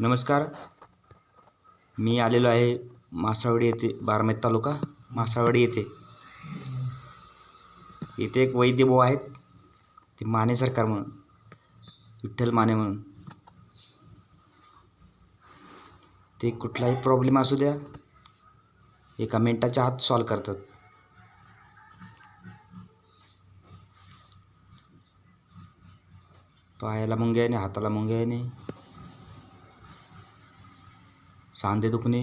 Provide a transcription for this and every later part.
नमस्कार. मी आलेलो आहे मासावडी येथे बारमेत तालुका मासावडी येथे. इथे एक वैद्य भाऊ आहेत ते माने सरकार म्हणून विठ्ठल माने म्हणून. ते कुठलाही प्रॉब्लेम असू द्या एका मिनटाच्या आत सॉल्व करतात. पायाला मुंग्या नाही हाताला मुंग्या नाही सांधे दुखणे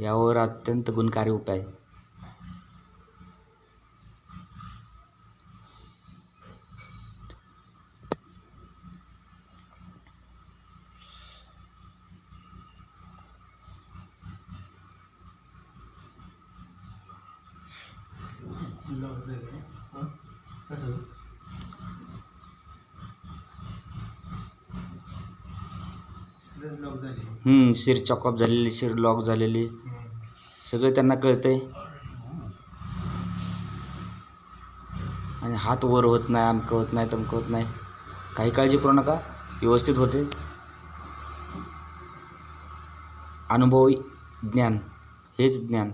यावर अत्यंत गुणकारी उपाय लॉक झाले हां कसं सगळं लॉक झाले हम्म, शिर चॉकअप झालेली शिर लॉक झालेली. सगळं त्यांना कळतंय. आणि हात वर होत नाही अमकं होत नाही तमकं होत नाही. काही काळजी करू नका व्यवस्थित होते. अनुभवी ज्ञान. हेच ज्ञान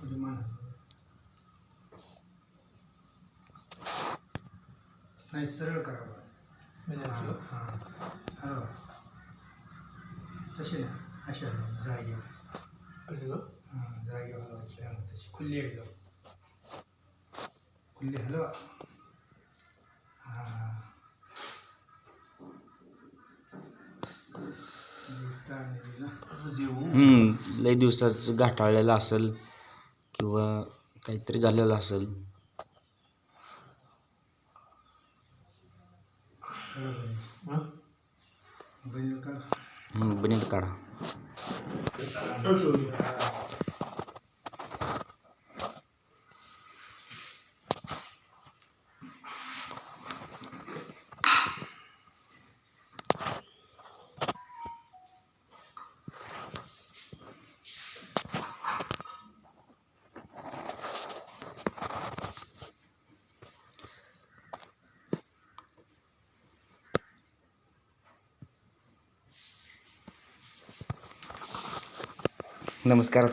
थोडी मान नाही सरळ करा हां हां. हलवा तशी ना अशा जागेवर. हां जागेवर हलवायची हां तशी. खुल्ली खुल्ली हलवा हां लई दिवसाचं गाठाळलेलं असेल किंवा काहीतरी झालेलं असेल. बैल का हम्म, बनीत काढा. नमस्कार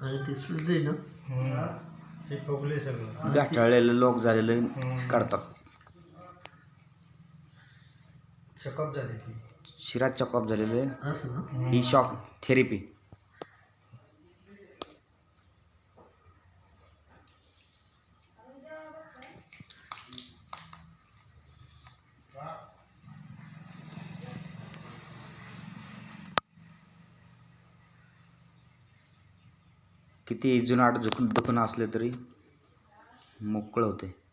आणि ते सुजले ना ते फुगले सगळं. गाठाळलेलं लॉक झालेलं काढतात. चकअप झाले ती शिरात चॉकअप झालेले. ही शॉक थेरपी किती जुनाट झुकून दुखणं असले तरी मोकळं होते.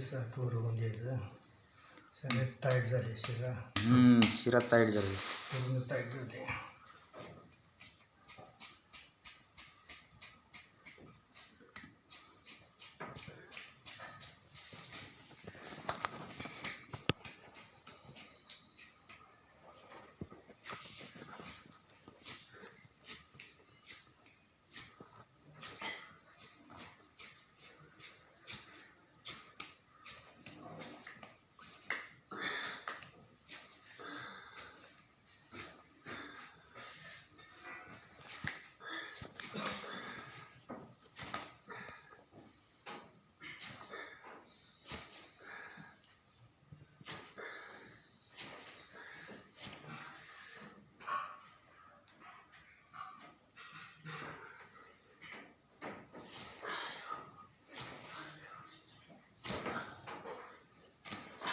थोडं होऊन घ्यायचं सगळे टाईट झाले शिरा. हम्म, शिरात टाईट झाली. पूर्ण टाईट झाले.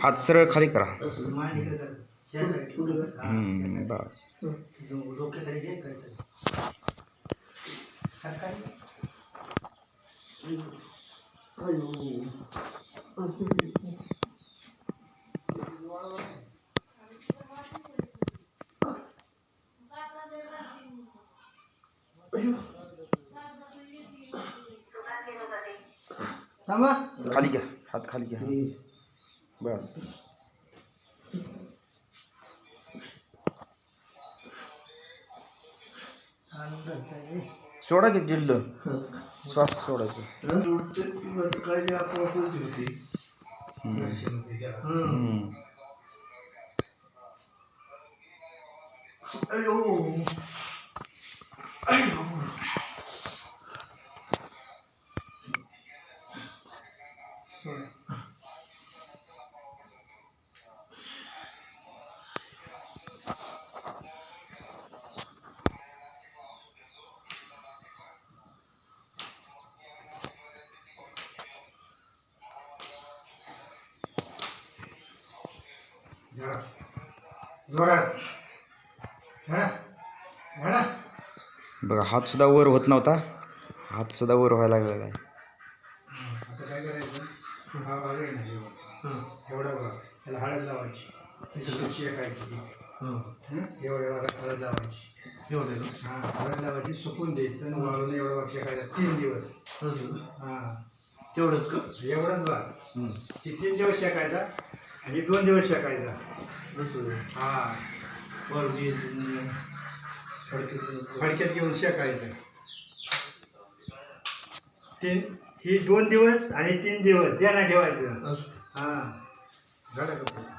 हात सरळ खाली करा. बस. खाली घ्या. हात खाली घ्या बस. सोडा की जिल्ल श्वास सोडायचं. अयो बघा हात सुद्धा वर होत नव्हता. हात सुद्धा वर व्हायला लागलेला आहे आता काय करायचं? हा एवढा त्याला हळद लावायची. शेकायची? एवढ्या भागात हळद लावायची. एवढे हा हळद लावायची सुकून द्यायचं आणि वाळून एवढा भाग शेकायचा तीन दिवस. हा. तेवढंच का? एवढाच भाग ती तीन दिवस शेकायचा आणि दोन दिवस शेकायचा. बसू हा. वरती फडक्यात घेऊन शेकायचं. तीन ही दोन दिवस आणि तीन दिवस द्याना ठेवायचं. हा. झालं का?